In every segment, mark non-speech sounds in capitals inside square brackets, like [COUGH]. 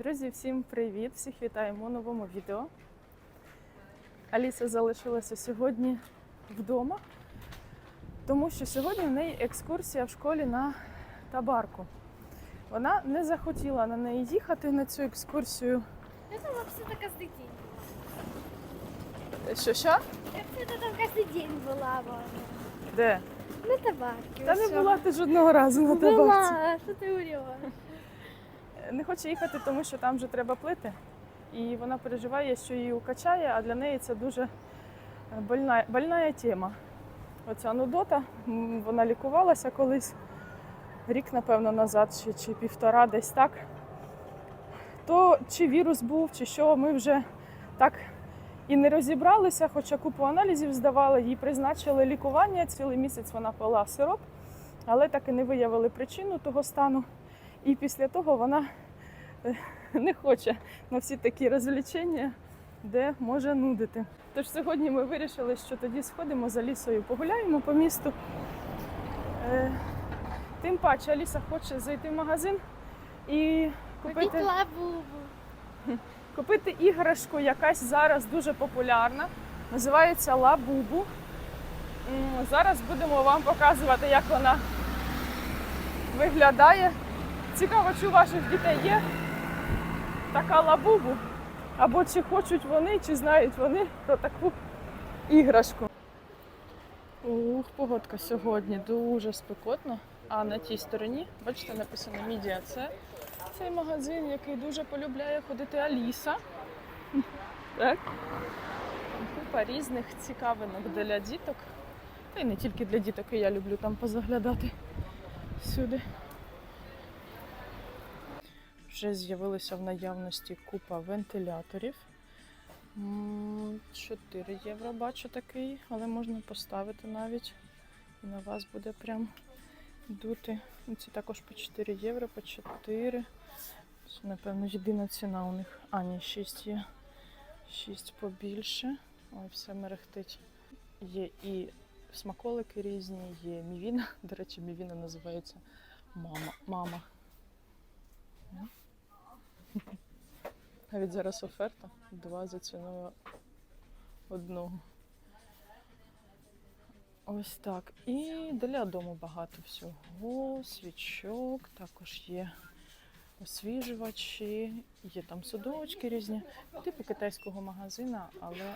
Друзі, всім привіт! Всіх вітаємо у новому відео. Аліса залишилася сьогодні вдома, тому що сьогодні в неї екскурсія в школі на табарку. Вона не захотіла на неї їхати на цю екскурсію. Это вообще-то каждый день. Що що? Я вообще-то там каждый день была вон, Де? на табаке. Та не всё. була ти жодного разу на табарці. Была, что ты врешь? Не хоче їхати, тому що там вже треба плити. І вона переживає, що її укачає, а для неї це дуже больна, больна тема. Оця нудота, вона лікувалася колись рік, напевно, назад, чи, чи півтора, десь так. То чи вірус був, чи що, ми вже так і не розібралися, хоча купу аналізів здавали, їй призначили лікування. Цілий місяць вона пила сироп, але так і не виявили причину того стану. І після того вона е, не хоче на всі такі розвлечення, де може нудити. Тож сьогодні ми вирішили, що тоді сходимо за лісою, погуляємо по місту. Е, Тим паче Аліса хоче зайти в магазин і купити, купити іграшку, якась зараз дуже популярна. Називається Лабубу. Зараз будемо вам показувати, як вона виглядає. Цікаво, чи у ваших дітей є така лабубу, або чи хочуть вони, чи знають вони про таку іграшку. Ух, погодка сьогодні дуже спекотна. А на тій стороні, бачите, написано Мідіа. Це цей магазин, який дуже полюбляє ходити Аліса. Так. Купа різних цікавинок для діток. Та й не тільки для діток, і я люблю там позаглядати сюди. Вже з'явилися в наявності купа вентиляторів. 4 євро бачу такий, але можна поставити навіть. На вас буде прям дути. Ну, Ці також по 4 євро, по 4. Це, напевно, єдина ціна у них. А, ні, 6 є. 6 побільше. Ой, все мерехтить. Є і смаколики різні, є мівіна. [LAUGHS] До речі, мівіна називається мама. мама. Навіть зараз оферта. Два за ціною одного. Ось так. І для дому багато всього. Свічок, також є освіжувачі, є там судочки різні. Типу китайського магазина, але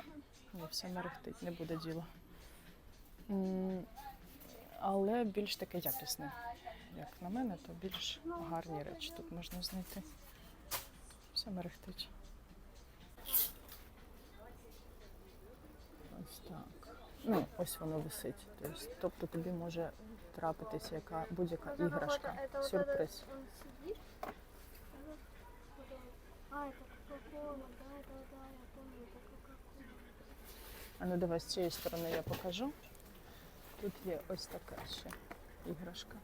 ні, все мерехтить, не буде діла. Але більш таке якісне. Як на мене, то більш гарні речі тут можна знайти Все мерехтить. Ось так. Ну, ось воно висить. Тобто, тобто тобі може трапитися яка будь-яка Вот это вот, іграшка. это вот Сюрприз. этот, он сидит. А, это Кока-Кола, да, да, да, я помню, это Кока-Кола. А ну давай з цієї сторони я покажу. Тут є ось така ще іграшка.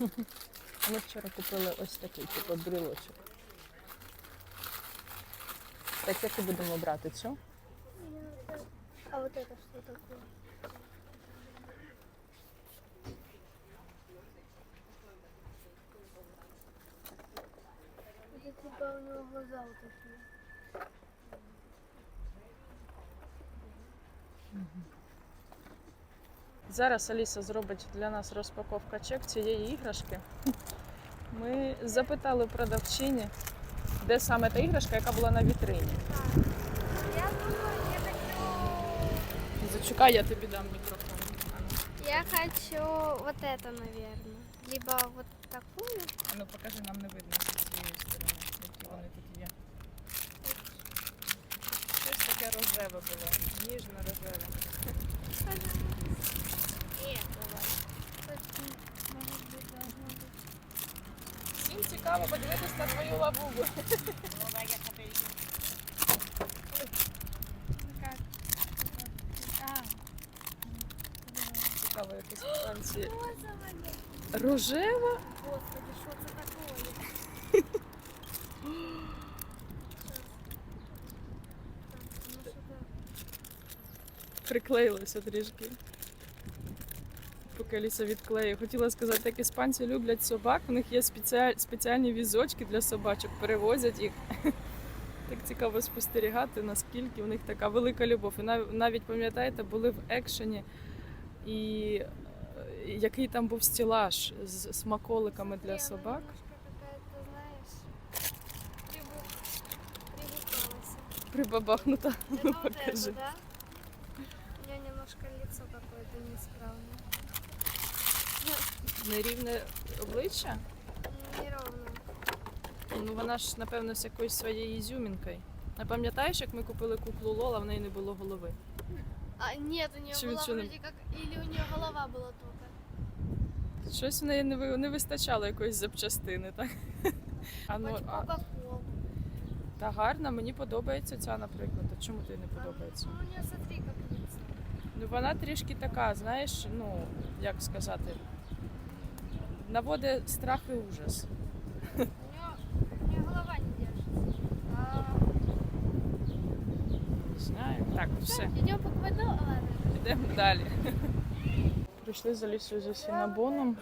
Ми вчора купили ось такий, типу брілочок. Так, як і будемо брати цю? А вот это что такое? Это типа у него глаза вот такие. Зараз Аліса зробить для нас розпаковка чек цієї іграшки. Ми запитали продавчині, де саме та іграшка, яка була на вітрині. Я думаю, я хочу... Зачекай, я тобі дам мікрофон. Я хочу вот это, наверное. Либо вот такую. А ну покажи, нам не видно з цієї сторони, які вони тут є. Щось таке рожеве було, ніжно рожеве. И эту вот. Тут, может быть, должно быть. Всім цікаво подивитись на твою лабубу. [LAUGHS] Как? А, Цікаво, якісь станції. розовая. Рожева? Господи, что это такое? Приклеїлося трішки. Поки Аліса відклею. Хотіла сказати, як іспанці люблять собак, у них є спеціаль... спеціальні візочки для собачок, перевозять їх. [LAUGHS] Так цікаво спостерігати, наскільки у них така велика любов. І навіть пам'ятаєте, були в екшені, і е, який там був стілаж з смаколиками для ну, собак. Прибабахнута. Ну, [LAUGHS] покажи. да? У меня немножко лицо какое-то неисправное. Нерівне обличчя. Неровно. Ну вона ж, напевно, з якоюсь своєю ізюмінкою. А пам'ятаєш, як ми купили куклу Лола, в неї не було голови? А, нет, у нее Чё- была чё вроде как... Или у нее голова была только. Щось в неї не, ви- не вистачало якоїсь запчастини, так? А, ну, Хоть а, Кока-Колу. та гарна, мені подобається ця, наприклад. А чому тобі не А, подобається? Ну, у нее смотри, как лицо. Ну вона трішки така, знаєш, ну як сказати, наводить страх і ужас. У нее, голова не держится. А, Не знаю. Так, все, идем ну, ладно. йдемо далі. Прийшли за лісою за сінабоном.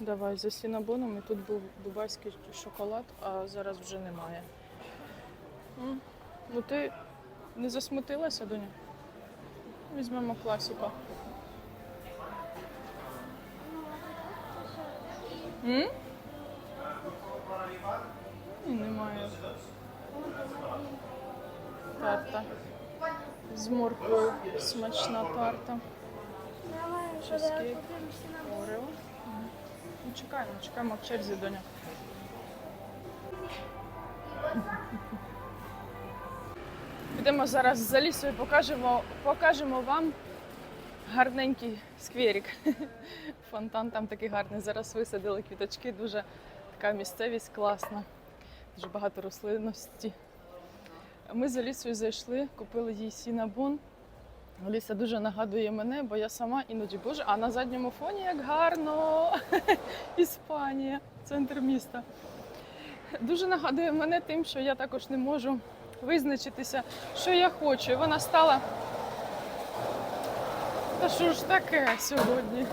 Давай, за сінабоном і тут був дубайський шоколад, а зараз вже немає. М, Ну ти не засмутилася, доня? Візьмемо класіка. М? Ні, немає. Тарта. З морквою смачна тарта. Купим синабон. Ну, чекаємо, чекаємо в черзі, доня. Підемо зараз за лісою, покажемо, покажемо вам гарненький скверик. [LAUGHS] Фонтан там такий гарний. Зараз висадили квіточки, дуже така місцевість класна, дуже багато рослинності. Ми за лісою зайшли, купили їй сінабон. Ліса дуже нагадує мене, бо я сама іноді боже, а на задньому фоні як гарно. [LAUGHS] Іспанія, центр міста. Дуже нагадує мене тим, що я також не можу визначитися, що я хочу. І вона стала. Та що ж таке сьогодні?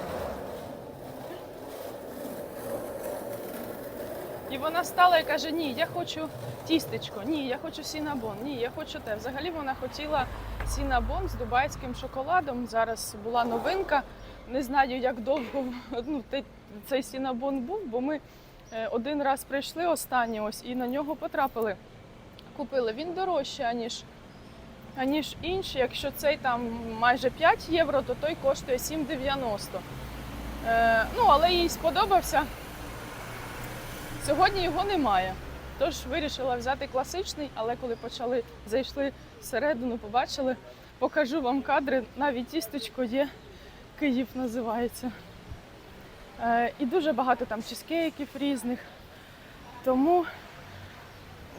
І вона стала і каже: Ні, я хочу тістечко, ні, я хочу сінабон, ні, я хочу те. Взагалі вона хотіла сінабон з дубайським шоколадом. Зараз була новинка. Не знаю, як довго ну, цей сінабон був, бо ми е, один раз прийшли останній ось і на нього потрапили. Купили. Він дорожчий, аніж, аніж інший. Якщо цей там майже 5 євро, то той коштує 7,90. Е, ну, але їй сподобався. Сьогодні його немає. Тож вирішила взяти класичний, але коли почали зайшли всередину, побачили, покажу вам кадри. Навіть тістечко є, Київ називається. Е, і дуже багато там чизкейків різних. Тому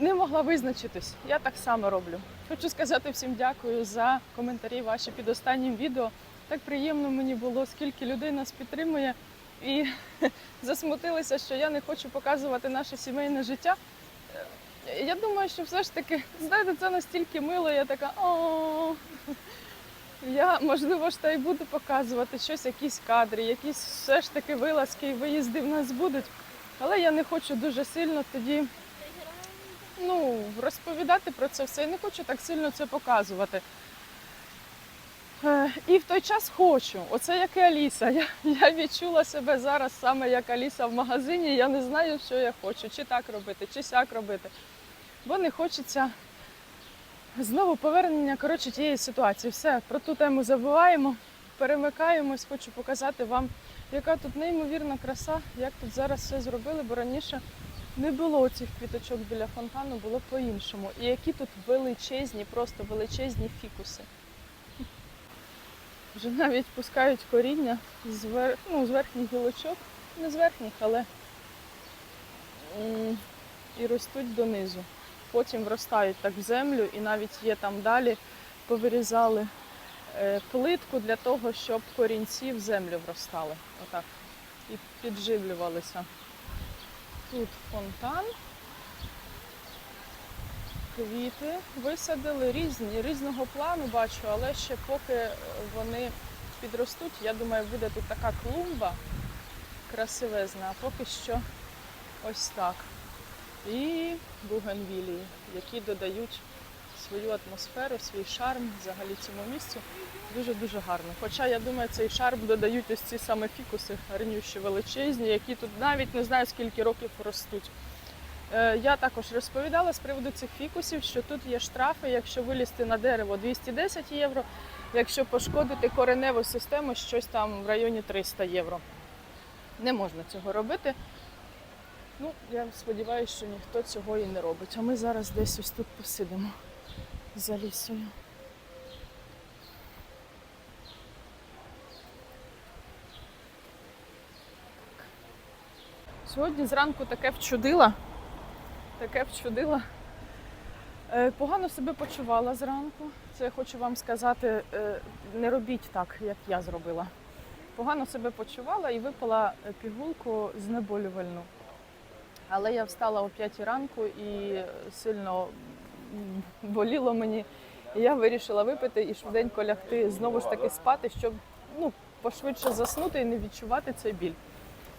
не могла визначитись. Я так само роблю. Хочу сказати всім дякую за коментарі ваші під останнім відео. Так приємно мені було, скільки людей нас підтримує. І [LAUGHS] засмутилися, що я не хочу показувати наше сімейне життя. Е, Я думаю, що все ж таки, знаєте, це настільки мило, я така. Я, можливо, ж та й буду показувати щось, якісь кадри, якісь все ж таки вилазки і виїзди в нас будуть. Але я не хочу дуже сильно тоді ну, розповідати про це все. Я не хочу так сильно це показувати. Е, І в той час хочу. Оце як і Аліса. Я, я відчула себе зараз саме як Аліса в магазині. Я не знаю, що я хочу, чи так робити, чи сяк робити. Бо не хочеться знову повернення коротше, тієї ситуації. Все, про ту тему забуваємо, перемикаємось, хочу показати вам, яка тут неймовірна краса, як тут зараз все зробили, бо раніше не було цих квіточок біля фонтану, було по-іншому. І які тут величезні, просто величезні фікуси. Вже навіть пускають коріння з, вер... ну, з верхніх гілочок, не з верхніх, але і ростуть донизу. Потім вростають так в землю, і навіть є там далі, повирізали е, плитку для того, щоб корінці в землю вростали. Отак. І підживлювалися. Тут фонтан. Квіти висадили різні, різного плану бачу, але ще поки вони підростуть, я думаю, буде тут така клумба красивезна, а поки що ось так. І бугенвілії, які додають свою атмосферу, свій шарм взагалі цьому місцю. Дуже-дуже гарно. Хоча я думаю, цей шарм додають ось ці саме фікуси, гарнющі величезні, які тут навіть не знаю скільки років ростуть. Е, Я також розповідала з приводу цих фікусів, що тут є штрафи, якщо вилізти на дерево 210 євро, якщо пошкодити кореневу систему, щось там в районі 300 євро. Не можна цього робити. Ну, я сподіваюся, що ніхто цього і не робить. А ми зараз десь ось тут посидимо за лісою. Сьогодні зранку таке вчудила. Таке вчудила. Е, Погано себе почувала зранку. Це я хочу вам сказати, е, не робіть так, як я зробила. Погано себе почувала і випила е, пігулку знеболювальну. Але я встала о 5 ранку і сильно боліло мені. І я вирішила випити і швиденько лягти, знову ж таки спати, щоб ну, пошвидше заснути і не відчувати цей біль.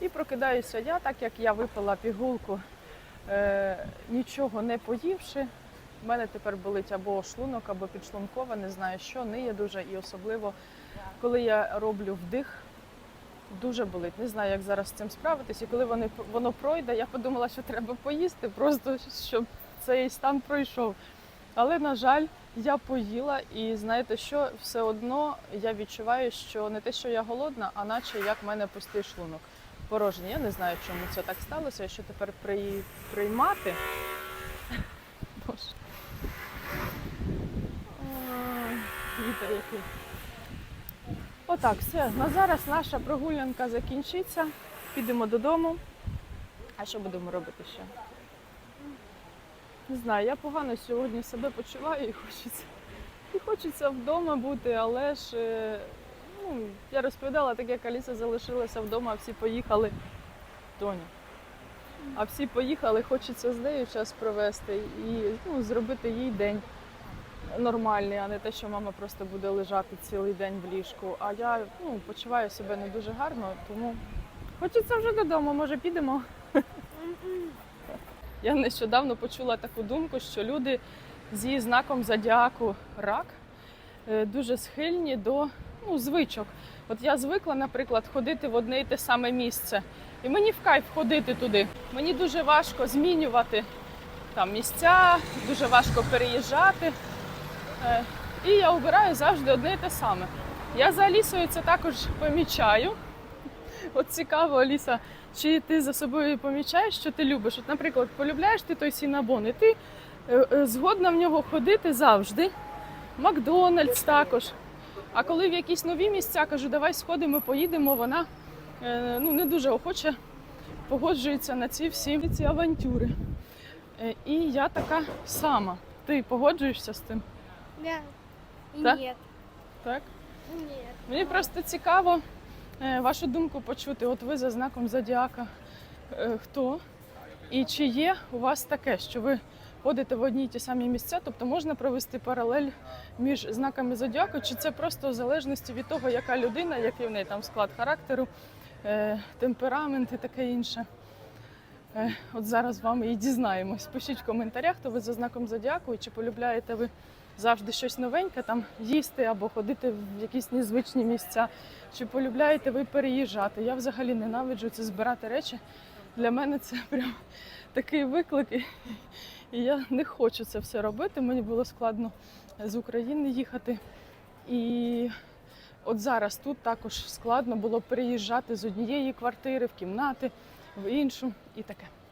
І прокидаюся я, так як я випила пігулку, е, нічого не поївши. У мене тепер болить або шлунок, або підшлункова, не знаю що, ниє дуже. І особливо, коли я роблю вдих, дуже болить. Не знаю, як зараз з цим справитись. І коли вони, воно пройде, я подумала, що треба поїсти, просто щоб цей стан пройшов. Але, на жаль, я поїла, і знаєте що, все одно я відчуваю, що не те, що я голодна, а наче як в мене пустий шлунок. Порожній. Я не знаю, чому це так сталося, що тепер при... приймати. Боже. Вітер який. Отак, все. На зараз наша прогулянка закінчиться. Підемо додому. А що будемо робити ще? Не знаю, я погано сьогодні себе почуваю і хочеться. І хочеться вдома бути, але ж е, ну, я розповідала, так як Аліса залишилася вдома, а всі поїхали. Тоня. А всі поїхали, хочеться з нею час провести і ну, зробити їй день нормальний, а не те, що мама просто буде лежати цілий день в ліжку. А я ну, почуваю себе не дуже гарно, тому хочеться вже додому, може підемо. Я нещодавно почула таку думку, що люди зі знаком зодіаку рак е, дуже схильні до ну, звичок. От я звикла, наприклад, ходити в одне і те саме місце. І мені в кайф ходити туди. Мені дуже важко змінювати там місця, дуже важко переїжджати. Е, І я обираю завжди одне і те саме. Я за Алісою це також помічаю. [LAUGHS] От цікаво, Аліса, чи ти за собою помічаєш, що ти любиш? От, наприклад, полюбляєш ти той сінабон, і ти е, е, згодна в нього ходити завжди. Макдональдс також. А коли в якісь нові місця кажу, давай сходимо, поїдемо, вона е, ну, не дуже охоче погоджується на ці всі ці авантюри. І я така сама. Ти погоджуєшся з тим? Да. Да? Нет. Так? Нет. Мені просто цікаво вашу думку почути. От ви за знаком зодіака е, хто? І чи є у вас таке, що ви ходите в одні й ті самі місця? Тобто можна провести паралель між знаками зодіаку, чи це просто в залежності від того, яка людина, який в неї там склад характеру, е, темперамент і таке інше? Е, От зараз з вами і дізнаємось. Пишіть в коментарях, хто ви за знаком зодіаку, і чи полюбляєте ви завжди щось новеньке там їсти або ходити в якісь незвичні місця. Чи полюбляєте ви переїжджати? Я взагалі ненавиджу це збирати речі. Для мене це [LAUGHS] прям такий виклик. І і я не хочу це все робити. Мені було складно з України їхати. І от зараз тут також складно було переїжджати з однієї квартири в кімнати в іншу і таке.